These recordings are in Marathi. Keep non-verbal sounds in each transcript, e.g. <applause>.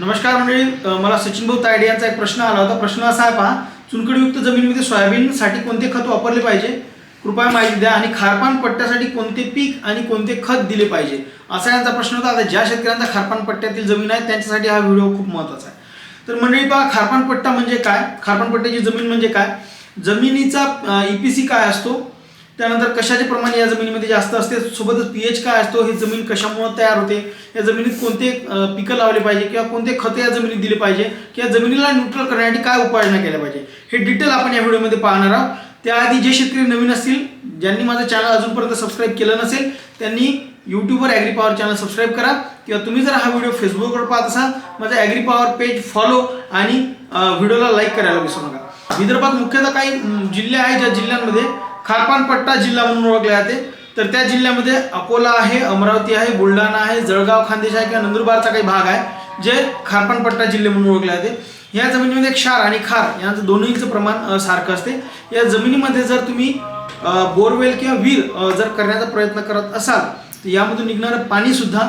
नमस्कार मंडळी मला सचिन भाऊ तायडे यांचा एक प्रश्न आला होता. प्रश्न असा आहे पहा चुनखडीयुक्त जमिनीमध्ये सोयाबीनसाठी कोणते खत वापरले पाहिजे? कृपया माहिती द्या आणि खारपान पट्ट्यासाठी कोणते पीक आणि कोणते खत दिले पाहिजे? असा यांचा प्रश्न होता. आता ज्या शेतकऱ्यांचा खारपान पट्ट्यातील जमीन आहे त्यांच्यासाठी हा व्हिडिओ खूप महत्त्वाचा आहे. तर मंडळी पहा खारपान पट्टा म्हणजे काय? खारपान पट्ट्याची जमीन म्हणजे काय? जमिनीचा ईपीसी काय असतो? त्यानंतर कशाचे प्रमाण या जमिनीमध्ये जास्त असते? सोबतच पीएच काय असतो? हे जमीन कशामुळे तयार होते? या जमिनीत कोणते पिकं लावले पाहिजे किंवा कोणते खते या जमिनीत दिले पाहिजे? किंवा जमिनीला न्यूट्रल करण्यासाठी काय उपाययोजना केल्या पाहिजे? हे डिटेल आपण या व्हिडिओमध्ये पाहणार आहोत. त्याआधी जे शेतकरी नवीन असतील ज्यांनी माझं चॅनल अजूनपर्यंत सबस्क्राईब केलं नसेल त्यांनी यूट्यूबवर ॲग्री पॉवर चॅनल सबस्क्राईब करा. किंवा तुम्ही जर हा व्हिडिओ फेसबुकवर पाहत असाल माझा ॲग्री पॉवर पेज फॉलो आणि व्हिडिओला लाईक करायला विसरू नका. विदर्भात मुख्यतः काही जिल्हे आहेत ज्या जिल्ह्यांमध्ये खारपानपट्टा जिल्हा म्हणून ओळखले जाते. तर त्या जिल्ह्यामध्ये अकोला आहे अमरावती आहे बुलढाणा आहे जळगाव खानदेश आहे किंवा नंदुरबारचा काही भाग आहे जे खारपानपट्टा जिल्हे म्हणून ओळखले जाते. या जमिनीमध्ये क्षार आणि खार यांचं दोन्हीचं प्रमाण सारखं असते. या जमिनीमध्ये जर तुम्ही बोरवेल किंवा विहीर जर करण्याचा प्रयत्न करत असाल तर यामधून निघणारं पाणीसुद्धा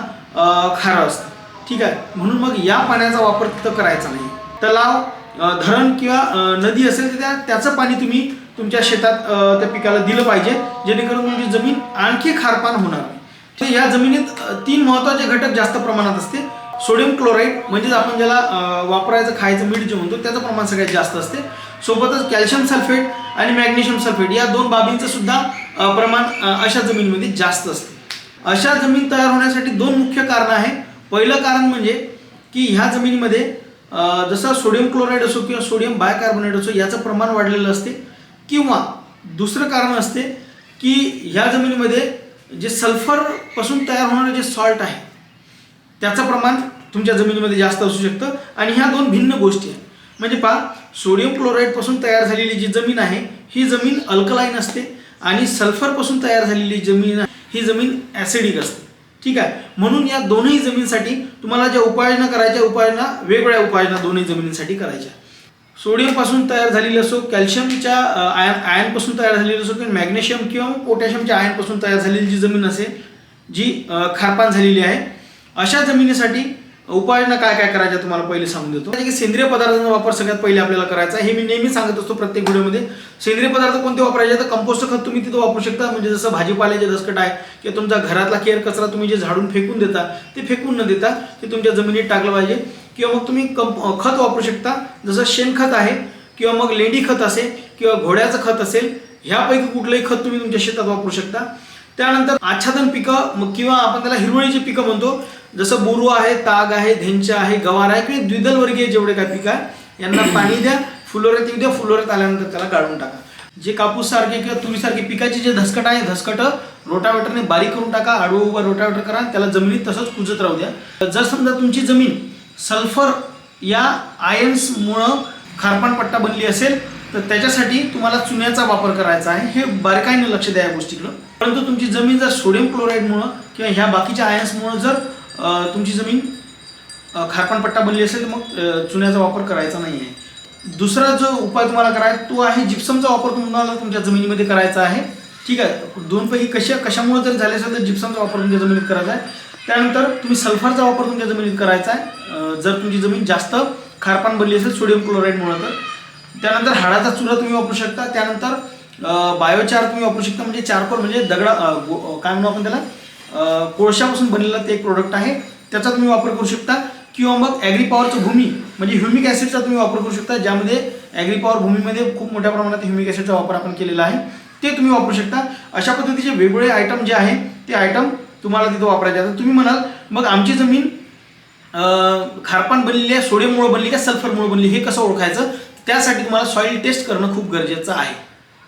खारं असतं. ठीक आहे? म्हणून मग या पाण्याचा वापर तिथं करायचा नाही. तलाव धरण किंवा नदी असेल तर त्या त्याचं पाणी तुम्ही तुमच्या शेतात त्या पिकाला दिलं पाहिजे जेणेकरून तुमची जमीन आणखी खारपान होणार नाही. तर या जमिनीत तीन महत्त्वाचे घटक जास्त प्रमाणात असते. सोडियम क्लोराईड म्हणजेच आपण ज्याला वापरायचं खायचं मीठ जे म्हणतो त्याचं प्रमाण सगळ्यात जास्त असते. सोबतच कॅल्शियम सल्फेट आणि मॅग्नेशियम सल्फेट या दोन बाबींचं सुद्धा प्रमाण अशा जमिनीमध्ये जास्त असते. अशा जमीन तयार होण्यासाठी दोन मुख्य कारणं आहे पहिलं कारण म्हणजे की ह्या जमिनीमध्ये जसं सोडियम क्लोराईड असो किंवा सोडियम बायकार्बोनेट असो याचं प्रमाण वाढलेलं असते. किंवा दुसरं कारण असते की ह्या जमिनीमध्ये जे सल्फरपासून तयार होणारं जे सॉल्ट आहे त्याचं प्रमाण तुमच्या जमिनीमध्ये जास्त असू शकतं. आणि ह्या दोन भिन्न गोष्टी आहेत. म्हणजे पहा सोडियम क्लोराईडपासून तयार झालेली जी जमीन आहे ही जमीन अल्कलाईन असते आणि सल्फरपासून तयार झालेली जमीन ही जमीन ॲसिडिक असते. ठीक आहे? म्हणून या दोन्ही जमीनसाठी तुम्हाला ज्या उपाययोजना करायच्या उपाययोजना वेगवेगळ्या उपाययोजना दोन्ही जमिनींसाठी करायच्या. सोडियमपासून तयार झालेली असो कॅल्शियमच्या आयन आयनपासून तयार झालेली असो किंवा मॅग्नेशियम किंवा पोटॅशियमच्या आयनपासून तयार झालेली जी जमीन असेल जी खारपान झालेली आहे अशा जमिनीसाठी उपाययोजना काय काय करायच्या तुम्हाला पहिले सांगून देतो. म्हणजे की सेंद्रिय पदार्थांचा वापर सगळ्यात पहिले आपल्याला करायचा हे मी नेहमी सांगत असतो प्रत्येक व्हिडिओमध्ये. सेंद्रिय पदार्थ कोणते वापरायचे तर कंपोस्ट खत तुम्ही तिथं वापरू शकता. म्हणजे जसं भाजीपाल्याचे दसकट आहे किंवा तुमचा घरातला केअर कचरा तुम्ही जे झाडून फेकून देता ते फेकून न देता ते तुमच्या जमिनीत टाकलं पाहिजे. किंवा मग तुम्ही कंप खत वापरू शकता. जसं शेणखत आहे किंवा मग लेंडी खत असेल किंवा घोड्याचं खत असेल ह्यापैकी कुठलंही खत तुम्ही तुमच्या शेतात वापरू शकता. त्यानंतर आच्छादन पिकं मग किंवा आपण त्याला हिरवळीची पिकं म्हणतो. जसं बोरू आहे ताग आहे धेंचा आहे गवार आहे किंवा द्विदल वर्गीय जेवढे काय पिकं आहे यांना <clears throat> पाणी द्या फुलोऱ्यात येऊ द्या फुलोऱ्यात आल्यानंतर त्याला गाळून टाका. जे कापूस सारखे किंवा तुरीसारखे पिकाचे जे धसकट आहे धसकट रोटावेटरने बारीक करून टाका आडवं उभं रोटावेटर करा त्याला जमिनीत तसंच कुजत राहू द्या. जर समजा तुमची जमीन सल्फर या आयन्समुळं खारपणपट्टा बनली असेल तर त्याच्यासाठी तुम्हाला चुन्याचा वापर करायचा आहे. हे बारकाईने लक्ष द्या या गोष्टीकडं. परंतु तुमची जमीन जर सोडियम क्लोराईडमुळं किंवा ह्या बाकीच्या आयन्समुळं जर तुमची जमीन खारपणपट्टा खारपानपट्टा बनली असेल तर मग चुन्याचा वापर करायचा नाही आहे दुसरा जो उपाय तुम्हाला करायचा तो आहे जिप्समचा वापर तुम्हाला तुमच्या जमिनीमध्ये करायचा आहे. ठीक आहे. दोनपैकी कशा कशामुळे जर झाले असेल तर जिप्समचा वापर तुमच्या जमिनीत करायचा आहे. त्यानंतर तुम्ही सल्फरचा वापर तुमच्या जमिनीत करायचा आहे. जर तुमची जमीन जास्त खारपान बनली असेल सोडियम क्लोराईडमुळे तर. त्यानंतर हाडाचा चुरा तुम्ही वापरू शकता. त्यानंतर बायोचार तुम्ही वापरू शकता. म्हणजे चारकोल म्हणजे दगडा काय म्हणू आपण त्याला? कोळशापासून बनलेला ते एक प्रोडक्ट आहे. त्याचा तुम्ही वापर करू शकता. किंवा मग ॲग्री पॉवरचं भूमी म्हणजे ह्युमिक ॲसिडचा तुम्ही वापर करू शकता. ज्यामध्ये ॲग्री पॉवर भूमीमध्ये खूप मोठ्या प्रमाणात ह्युमिक ॲसिडचा वापर आपण केलेला आहे. ते तुम्ही वापरू शकता. अशा पद्धतीचे वेगवेगळे आयटम जे आहे ते आयटम तुम्हाला तिथं वापरायचे. आहेत तुम्ही म्हणाल मग आमची जमीन खारपान बनलेली आहे सोडियममुळे बनली का सल्फरमुळे बनली हे कसं ओळखायचं? त्यासाठी तुम्हाला सॉईल टेस्ट करणं खूप गरजेचं आहे.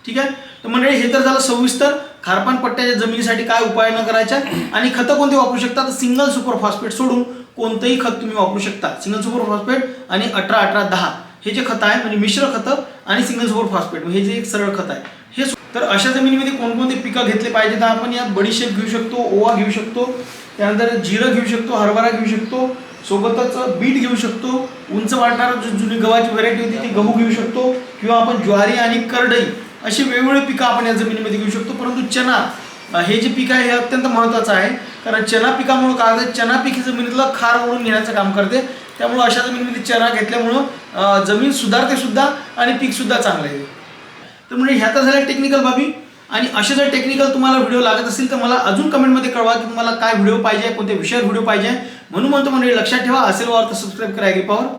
ठीक आहे? तर मंडळी हे तर झालं सविस्तर. खारपान पट्ट्याच्या जमिनीसाठी काय उपाययोजना करायच्या? आणि खतं कोणते वापरू शकता तर सिंगल सुपर फॉस्फेट सोडून कोणतंही खत तुम्ही वापरू शकता. सिंगल सुपर फॉस्फेट आणि अठरा अठरा दहा. हे जे खतं आहे म्हणजे मिश्र खतं आणि सिंगल सुपर फॉस्फेट हे जे एक सरळ खत आहे. हे तर अशा जमिनीमध्ये कोणकोणते पिकं घेतले पाहिजे तर आपण यात बडीशेप घेऊ शकतो ओवा घेऊ शकतो त्यानंतर जिरं घेऊ शकतो हरभरा घेऊ शकतो सोबतच बीट घेऊ शकतो उंच वाढणारं जो जुनी गव्हाची व्हरायटी होती ती गहू घेऊ शकतो किंवा आपण ज्वारी आणि करडई अशी वेगवेगळी पिकं आपण या जमिनीमध्ये घेऊ शकतो. परंतु चना हे जे पीक आहे हे अत्यंत महत्त्वाचं आहे. कारण चना पिकामुळं काय होतं? चना पीक हे जमिनीतलं खार ओढून घेण्याचं काम करते. त्यामुळं अशा जमिनीमध्ये चना घेतल्यामुळं जमीन सुधारते सुद्धा आणि पीक सुद्धा चांगलं येते तर म्हणजे ह्या तर झाल्या टेक्निकल बाबी. आणि असे जर टेक्निकल तुम्हाला व्हिडिओ लागत असतील तर मला अजून कमेंटमध्ये कळवा की तुम्हाला काय व्हिडिओ पाहिजे कोणत्या विषयावर व्हिडिओ पाहिजे. म्हणून म्हणतो म्हणजे लक्षात ठेवा. असेल वर तर सबस्क्राईब करा ॲग्री पॉवर